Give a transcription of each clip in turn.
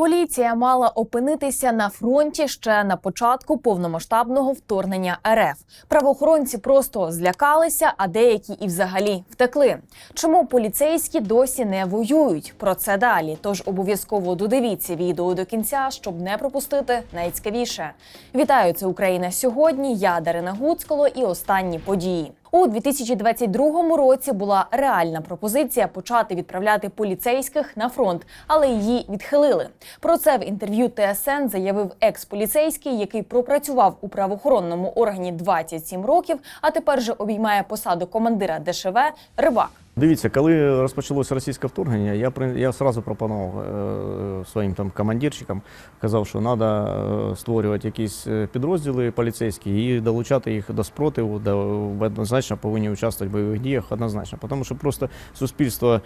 Поліція мала опинитися на фронті ще на початку повномасштабного вторгнення РФ. Правоохоронці просто злякалися, а деякі і взагалі втекли. Чому поліцейські досі не воюють? Про це далі. Тож обов'язково додивіться відео до кінця, щоб не пропустити найцікавіше. Вітаю, це Україна сьогодні. Я Дарина Гуцкало і останні події. У 2022 році була реальна пропозиція почати відправляти поліцейських на фронт, але її відхилили. Про це в інтерв'ю ТСН заявив екс-поліцейський, який пропрацював у правоохоронному органі 27 років, а тепер же обіймає посаду командира ДШВ Рибак. Дивіться, коли розпочалося російське вторгнення, я я одразу пропонував е, своїм там командирчикам, казав, що треба створювати якісь е, підрозділи поліцейські і долучати їх до спротиву, до однозначно повинні участвувати в бойових діях, однозначно. Тому що просто суспільство е,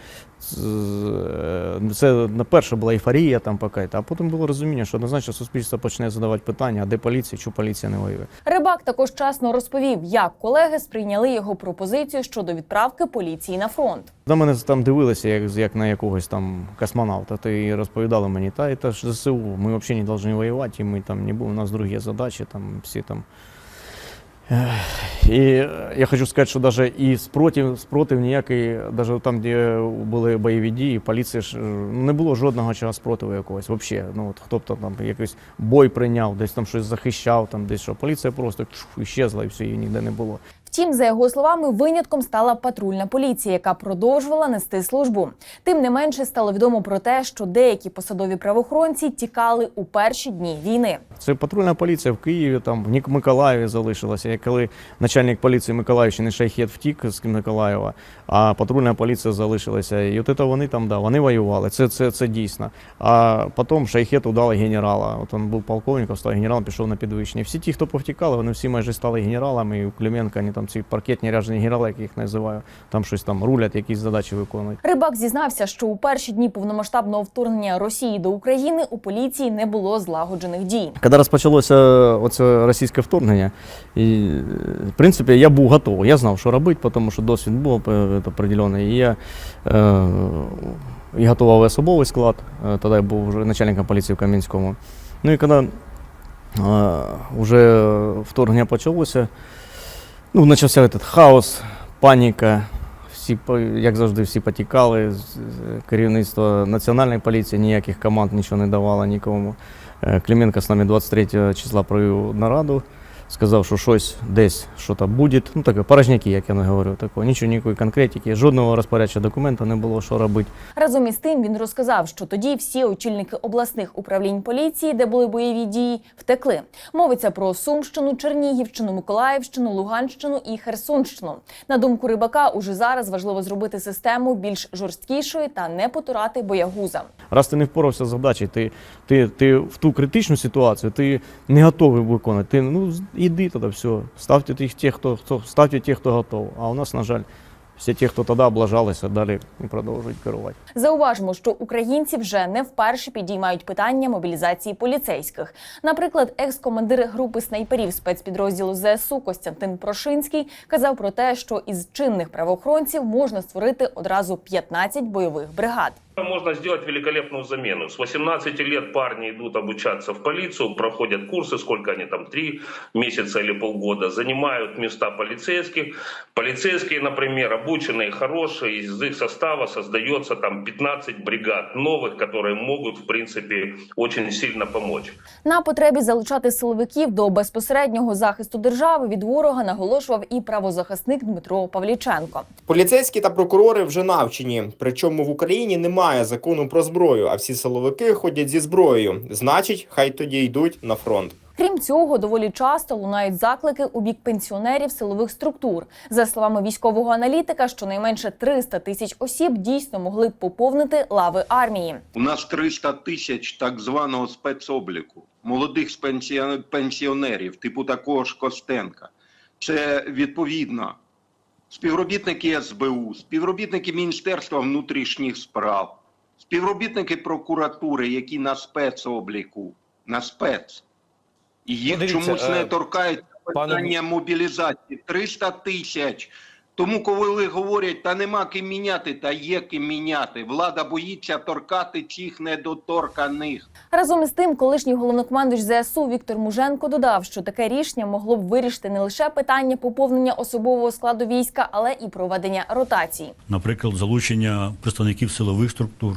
це на перше була ейфорія там поки, а потім було розуміння, що однозначно суспільство почне задавати питання, а де поліція, чому поліція не воює. Рибак також чесно розповів, як колеги сприйняли його пропозицію щодо відправки поліції на фронт. На мене там дивилися, як, як на якогось там космонавта. Та і розповідали мені, та це ж ЗСУ, ми взагалі не повинні воювати, і ми там не будемо, у нас другі задачі, там всі там. І я хочу сказати, що навіть і спротив, спротив ніякий, навіть там, де були бойові дії, поліція ж не було жодного чого спротиву якогось. Взагалі, ну от хто б там, там якийсь бой прийняв, десь там щось захищав, там десь що. Поліція просто чух, іщезла і все, її ніде не було. Втім, за його словами, винятком стала патрульна поліція, яка продовжувала нести службу. Тим не менше стало відомо про те, що деякі посадові правоохоронці тікали у перші дні війни. Це патрульна поліція в Києві, там в Миколаєві залишилася. І коли начальник поліції Миколаївщини Шайхет втік з Миколаєва, а патрульна поліція залишилася. І от це вони там, да, вони воювали. Це, це, це дійсно. А потім Шайхету дали генерала. От він був полковником, став генералом, пішов на підвищення. Всі ті, хто повтікали, вони всі майже стали генералами. І у Клименка, вони там ці паркетні ряжені генерали, як їх називаю, там щось там рулять, якісь задачі виконують. Рибак зізнався, що у перші дні повномасштабного вторгнення Росії до України у поліції не було злагоджених дій. Коли розпочалося оце російське вторгнення, і, е, в принципі, я був готовий. Я знав, що робити, тому що досвід був е, определений. І я е, і готував особовий склад, е, тоді я був вже начальником поліції в Кам'янському. Ну і коли вже вторгнення почалося, ну, почався этот хаос, паніка. Всі, як завжди, всі потікали. Керівництво національної поліції ніяких команд нічого не давало нікому. Е, Клименко з нами 23 числа провів нараду, сказав, що щось десь щось буде. Ну таке порожняки, як я не говорю, такого. Нічого, ніякої конкретики, жодного розпорядчого документа не було, що робити. Разом із тим він розказав, що тоді всі очільники обласних управлінь поліції, де були бойові дії, втекли. Мовиться про Сумщину, Чернігівщину, Миколаївщину, Луганщину і Херсонщину. На думку рибака, уже зараз важливо зробити систему більш жорсткішою та не потурати боягузам. Раз ти не впорався з задачею, ти, ти, ти в ту критичну ситуацію, ти не готовий виконати. Ти ну іди тоді, все. Ставте тих, тих, хто, хто ставте тих, хто готов. А у нас, на жаль, всі ті, хто тоді облажалися, далі продовжують керувати. Зауважимо, що українці вже не вперше підіймають питання мобілізації поліцейських. Наприклад, екс-командир групи снайперів спецпідрозділу ЗСУ Костянтин Прошинський казав про те, що із чинних правоохоронців можна створити одразу 15 бойових бригад. Можно сделать великолепную замену. С 18 лет парни идут обучаться в полицию, проходят курсы, сколько они там, три месяца или полгода, занимают места полицейских. Полицейские, например, обученные, хорошие, из их состава создается там 15 бригад новых, которые могут, в принципе, очень сильно помочь. На потребі залучати силовиків до безпосереднього захисту держави від ворога наголошував і правозахисник Дмитро Павліченко. Поліцейські та прокурори вже навчені. Причому в Україні немає закону про зброю, а всі силовики ходять зі зброєю. Значить, хай тоді йдуть на фронт. Крім цього, доволі часто лунають заклики у бік пенсіонерів силових структур. За словами військового аналітика, щонайменше 300 тисяч осіб дійсно могли б поповнити лави армії. У нас 300 тисяч так званого спецобліку, молодих пенсіонерів, типу такого ж Костенка. Це відповідно співробітники СБУ, співробітники Міністерства внутрішніх справ, співробітники прокуратури, які на спецобліку, на спец. І їх Ну, дивіться, чомусь е, не торкається пане питання мобілізації. 300 тисяч Тому, коли говорять, та нема ким міняти, та є ким міняти. Влада боїться торкати цих недоторканих. Разом із тим, колишній головнокомандуюч ЗСУ Віктор Муженко додав, що таке рішення могло б вирішити не лише питання поповнення особового складу війська, але і проведення ротації. наприклад, залучення представників силових структур,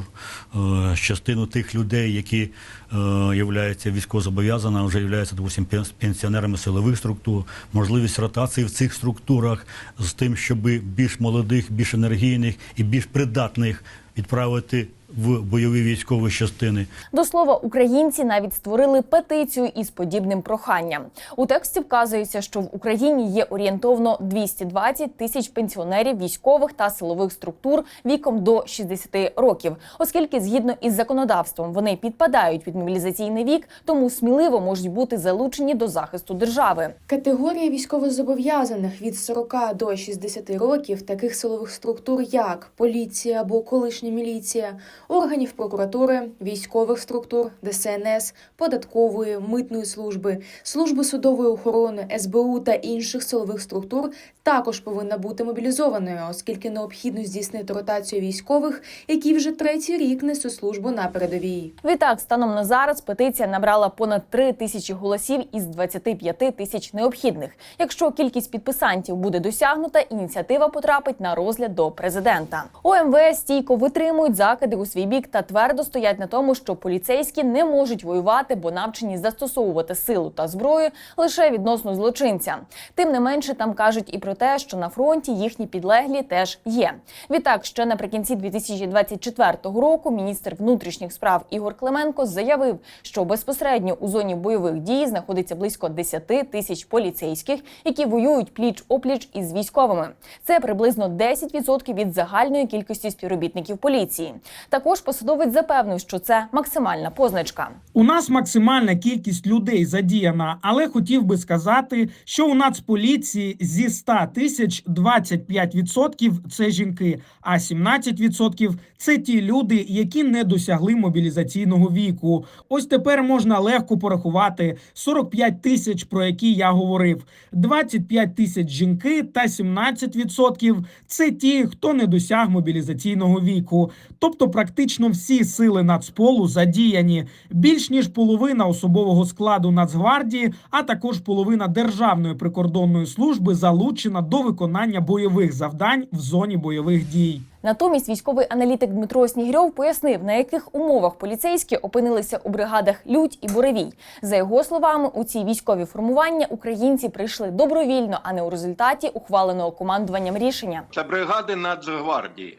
е, частину тих людей, які е, являються військовозобов'язаними, вже являються допустим, пен- пенсіонерами силових структур, можливість ротації в цих структурах з тим, щоб більш молодих, більш енергійних і більш придатних відправити в бойові військові частини. До слова, українці навіть створили петицію із подібним проханням. У тексті вказується, що в Україні є орієнтовно 220 тисяч пенсіонерів військових та силових структур віком до 60 років, оскільки згідно із законодавством вони підпадають під мобілізаційний вік, тому сміливо можуть бути залучені до захисту держави. Категорія військовозобов'язаних від 40 до 60 років таких силових структур, як поліція або колишня міліція, органів прокуратури, військових структур, ДСНС, податкової, митної служби, служби судової охорони, СБУ та інших силових структур також повинна бути мобілізованою, оскільки необхідно здійснити ротацію військових, які вже третій рік несуть службу на передовій. Відтак, станом на зараз петиція набрала понад 3 тисячі голосів із 25 тисяч необхідних. Якщо кількість підписантів буде досягнута, ініціатива потрапить на розгляд до президента. ОМВС стійко витримують закиди у свій бік та твердо стоять на тому, що поліцейські не можуть воювати, бо навчені застосовувати силу та зброю лише відносно злочинця. Тим не менше, там кажуть і про те, що на фронті їхні підлеглі теж є. Відтак, ще наприкінці 2024 року міністр внутрішніх справ Ігор Клименко заявив, що безпосередньо у зоні бойових дій знаходиться близько 10 тисяч поліцейських, які воюють пліч опліч із військовими. Це приблизно 10% від загальної кількості співробітників поліції. Також посадовець запевнив, що це максимальна позначка. У нас максимальна кількість людей задіяна, але хотів би сказати, що у Нацполіції зі 100 тисяч 25% – це жінки, а 17% – це ті люди, які не досягли мобілізаційного віку. Ось тепер можна легко порахувати 45 тисяч, про які я говорив, 25 тисяч жінки та 17% – це ті, хто не досяг мобілізаційного віку. Тобто практично всі сили Нацполу задіяні. Більш ніж половина особового складу Нацгвардії, а також половина Державної прикордонної служби залучена до виконання бойових завдань в зоні бойових дій. Натомість військовий аналітик Дмитро Снігирьов пояснив, на яких умовах поліцейські опинилися у бригадах Людь і Буревій. За його словами, у ці військові формування українці прийшли добровільно, а не у результаті ухваленого командуванням рішення. Це бригади Нацгвардії.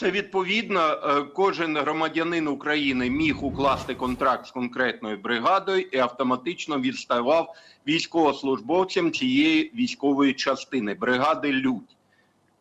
Це відповідно е, кожен громадянин України міг укласти контракт з конкретною бригадою і автоматично відставав військовослужбовцям цієї військової частини бригади Людь.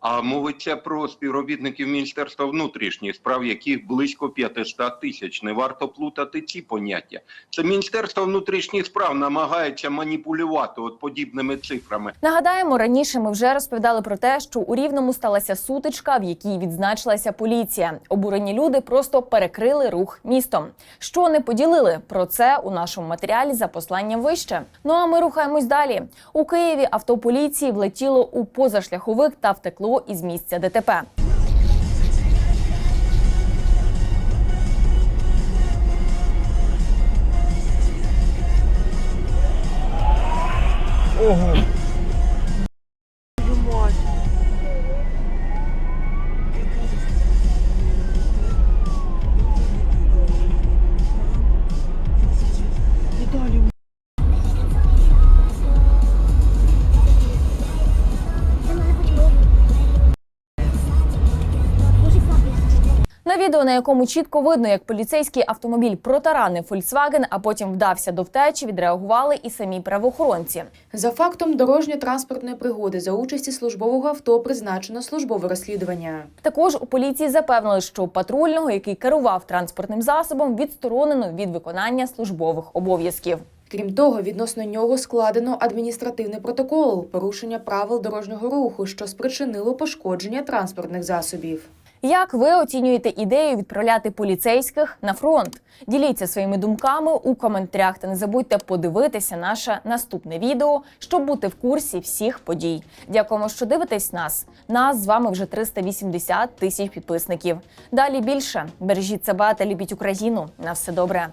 А мовиться про співробітників Міністерства внутрішніх справ, яких близько 500 тисяч. Не варто плутати ці поняття. Це Міністерство внутрішніх справ намагається маніпулювати от подібними цифрами. Нагадаємо, раніше ми вже розповідали про те, що у рівному сталася сутичка, в якій відзначилася поліція. Обурені люди просто перекрили рух містом. Що не поділили про це у нашому матеріалі за посланням вище. Ну а ми рухаємось далі. У Києві авто поліції влетіло у позашляховик та втекло із місця ДТП. На відео, на якому чітко видно, як поліцейський автомобіль протаранив Volkswagen, а потім вдався до втечі, відреагували і самі правоохоронці. За фактом дорожньо-транспортної пригоди за участі службового авто призначено службове розслідування. Також у поліції запевнили, що патрульного, який керував транспортним засобом, відсторонено від виконання службових обов'язків. Крім того, відносно нього складено адміністративний протокол порушення правил дорожнього руху, що спричинило пошкодження транспортних засобів. Як ви оцінюєте ідею відправляти поліцейських на фронт? Діліться своїми думками у коментарях та не забудьте подивитися наше наступне відео, щоб бути в курсі всіх подій. Дякуємо, що дивитесь нас. Нас з вами вже 380 тисяч підписників. Далі більше бережіть себе та любіть Україну. На все добре.